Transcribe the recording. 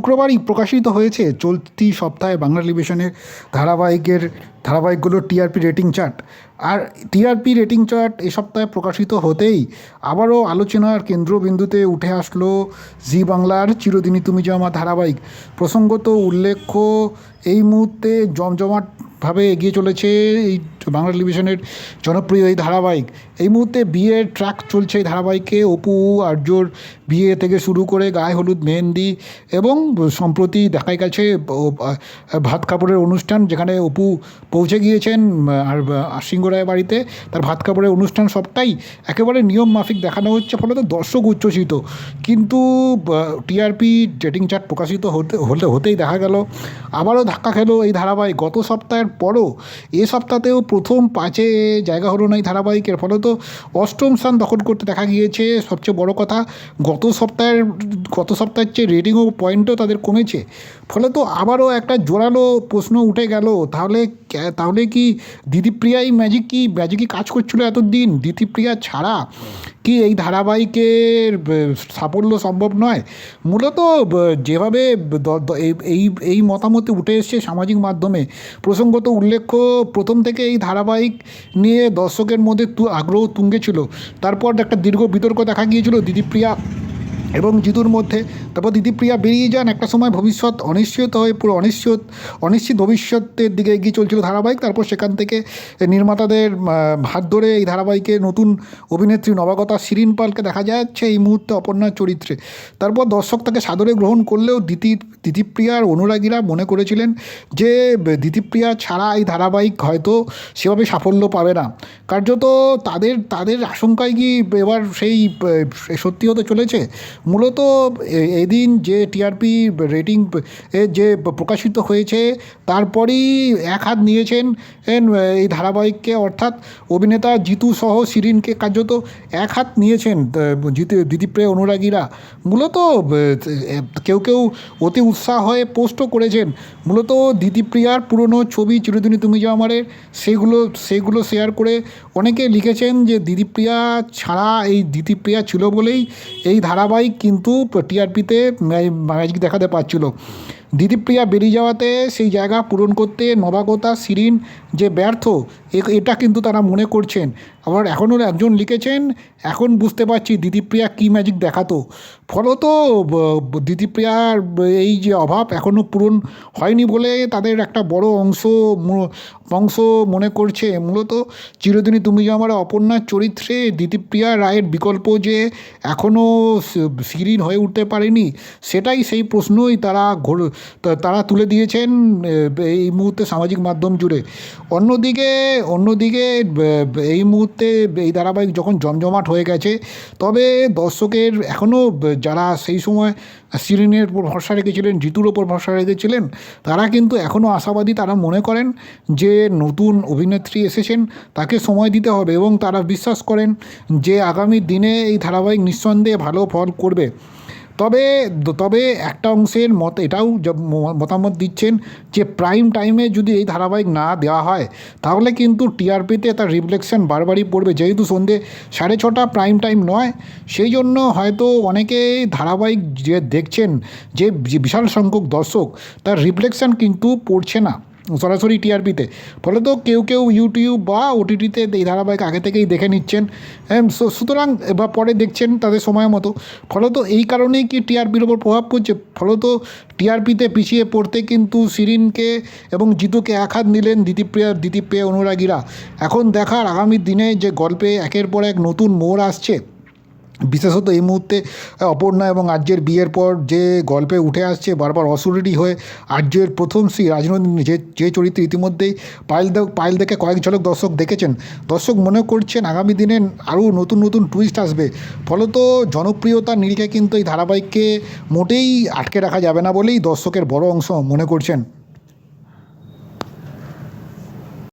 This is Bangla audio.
শুক্রবারই প্রকাশিত হয়েছে চলতি সপ্তাহে বাংলা টেলিভিশনের ধারাবাহিকের ধারাবাহিকগুলোর টিআরপি রেটিং চার্ট। আর টিআরপি রেটিং চার্ট এ সপ্তাহে প্রকাশিত হতেই আবারও আলোচনার কেন্দ্রবিন্দুতে উঠে আসলো জি বাংলার চিরদিনই তুমি জমা ধারাবাহিক। প্রসঙ্গত উল্লেখ্য, এই মুহূর্তে জমজমাটভাবে এগিয়ে চলেছে এই বাংলা টেলিভিশনের জনপ্রিয় এই ধারাবাহিক। এই মুহূর্তে বিয়ের ট্র্যাক চলছে এই ধারাবাহিকে। অপু, আর্যর বিয়ে থেকে শুরু করে গায়ে হলুদ, মেহেন্দি এবং সম্প্রতি দেখা গেছে ভাত কাপড়ের অনুষ্ঠান যেখানে অপু পৌঁছে গিয়েছেন, আর সিংহ রায়ের বাড়িতে। তার ভাত কাপড়ের অনুষ্ঠান সবটাই একেবারে নিয়ম মাফিক দেখানো হচ্ছে ফলে তো দর্শক উচ্ছ্বসিত। কিন্তু টিআরপি রেটিং চার্ট প্রকাশিত হতে, হলে, হতেই দেখা গেল। আবারও ধাক্কা খেলো এই ধারাবাহিক। গত সপ্তাহের পরও এ সপ্তাহতেও প্রথম পাঁচে জায়গা হলো না এই ধারাবাহিকের। ফলে তো অষ্টম স্থান দখল করতে দেখা গিয়েছে। সবচেয়ে বড় কথা, গত সপ্তাহের গত সপ্তাহের চেয়ে রেটিং ও পয়েন্টও তাদের কমেছে। ফলে তো আবারও একটা জোরালো প্রশ্ন উঠে গেল। তাহলে তাহলে কি দিদিপ্রিয়াই ম্যাজিক কি ম্যাজিকই কাজ করছিল এতদিন? দিদিপ্রিয়া ছাড়া কি এই ধারাবাহিকের সাফল্য সম্ভব নয়? মূলত যেভাবে এই- এই মতামতে উঠে এসছে সামাজিক মাধ্যমে, প্রসঙ্গত উল্লেখ্য, প্রথম থেকে এই ধারাবাহিক নিয়ে দর্শকের মধ্যে আগ্রহ তুঙ্গে ছিল তারপর একটা দীর্ঘ বিতর্ক দেখা গিয়েছিল দিদিপ্রিয়া। এবং জিতুর মধ্যে তারপর দিদিপ্রিয়া বেরিয়ে যান একটা সময় ভবিষ্যৎ অনিশ্চিত হয়ে পুরো অনিশ্চিত অনিশ্চিত ভবিষ্যতের দিকে এগিয়ে চলছিল ধারাবাহিক। তারপর সেখান থেকে নির্মাতাদের হাত ধরে এই ধারাবাহিকে নতুন অভিনেত্রী নবাগতা শিরিন পালকে দেখা যাচ্ছে এই মুহূর্তে অপর্ণার চরিত্রে। তারপর দর্শক তাকে সাদরে গ্রহণ করলেও দিতি দিতিপ্রিয়ার অনুরাগীরা মনে করেছিলেন যে, দিতিপ্রিয়া ছাড়া এই ধারাবাহিক হয়তো সেভাবে সাফল্য পাবে না। কার্যত তাদের তাদের আশঙ্কায় কি এবার সেই সত্যি হতে চলেছে? মূলত এদিন যে টিআরপি রেটিং যে প্রকাশিত হয়েছে, তারপরেই এক হাত নিয়েছেন এই ধারাবাহিককে, অর্থাৎ অভিনেতা জিতু সহ শিরিনকে কার্যত এক হাত নিয়েছেন জিতু, দিদিপ্রিয় অনুরাগীরা। মূলত কেউ কেউ অতি উৎসাহ হয়ে পোস্টও করেছেন। মূলত দিদিপ্রিয়ার পুরনো ছবি চিরদিনই তুমি যে আমারের সেগুলো সেগুলো শেয়ার করে অনেকে লিখেছেন যে দিদিপ্রিয়া ছাড়া এই দিদিপ্রিয়া ছিল বলেই এই ধারাবাহিক কিন্তু টিআরপিতে ম্যাজিক দেখাতে পারছিল। দিদিপ্রিয়া বেরিয়ে যাওয়াতে সেই জায়গা পূরণ করতে নবাগতা সিরিন যে ব্যর্থ এটা কিন্তু তারা মনে করছেন। আবার এখনও একজন লিখেছেন, এখন বুঝতে পারছি দিদিপ্রিয়া কী ম্যাজিক দেখাতো। ফলত দিদিপ্রিয়ার এই যে অভাব এখনও পূরণ হয়নি বলে তাদের একটা বড় অংশ অংশ মনে করছে। মূলত, চিরদিনই তুমি যে আমার অপর্ণার চরিত্রে দিদিপ্রিয়া রায়ের বিকল্প যে এখনও সিরিন হয়ে উঠতে পারেনি, সেটাই সেই প্রশ্নই তারা ঘোর- তারা তুলে দিয়েছেন এই মুহূর্তে সামাজিক মাধ্যম জুড়ে। অন্যদিকে অন্যদিকে এই মুহূর্তে এই ধারাবাহিক যখন জমজমাট হয়ে গেছে, তবে দর্শকের এখনও যারা সেই সময় সিরিনের উপর ভরসা রেখেছিলেন, জিতুর ওপর ভরসা রেখেছিলেন, তারা কিন্তু এখনও আশাবাদী, তারা মনে করেন যে নতুন অভিনেত্রী এসেছেন, তাকে সময় দিতে হবে এবং তারা বিশ্বাস করেন যে আগামী দিনে এই ধারাবাহিক নিঃসন্দেহে ভালো ফল করবে। তবে তবে একটা অংশের মত, এটাও মতামত দিচ্ছেন যে প্রাইম টাইমে যদি এই ধারাবাহিক না দেওয়া হয়, তাহলে কিন্তু টিআরপিতে তার রিফ্লেকশন বারবারই পড়বে। যেহেতু সন্ধে সাড়ে ছটা প্রাইম টাইম নয়, সেই জন্য হয়তো অনেকে ধারাবাহিক যে দেখছেন, যে যে বিশাল সংখ্যক দর্শক, তার রিফ্লেকশন কিন্তু পড়ছে না। সরাসরি টিআরপিতে। ফলে তো কেউ কেউ ইউটিউব বা ওটিটিতে এই ধারাবাহিক আগে থেকেই দেখে নিচ্ছেন। হ্যাঁ, সুতরাং বা পরে দেখছেন তাদের সময় মতো। ফলত এই কারণেই কি টিআরপির ওপর প্রভাব পড়ছে? ফলত টিআরপিতে পিছিয়ে পড়তে কিন্তু শিরিনকে এবং জিতুকে এক হাত নিলেন দিতিপ্রিয়া দিতিপ্রিয়া অনুরাগীরা। এখন দেখার আগামী দিনে যে গল্পে একের পর এক নতুন মোড় আসছে বিশেষত এই মুহূর্তে অপর্ণা এবং আর্যের বিয়ের পর যে গল্পে উঠে আসছে, বারবার অসুরেডি হয়ে আর্যের প্রথম শ্রী রাজনন্দিনী, যে যে চরিত্র ইতিমধ্যেই পায়েল দে, পায়েল দেখে কয়েক ঝলক দর্শক দেখেছেন। দর্শক মনে করছেন আগামী দিনে আরও নতুন নতুন টুইস্ট আসবে। ফলত জনপ্রিয়তার নিরিখে কিন্তু এই ধারাবাহিককে মোটেই আটকে রাখা যাবে না বলেই দর্শকের বড় অংশ মনে করছেন।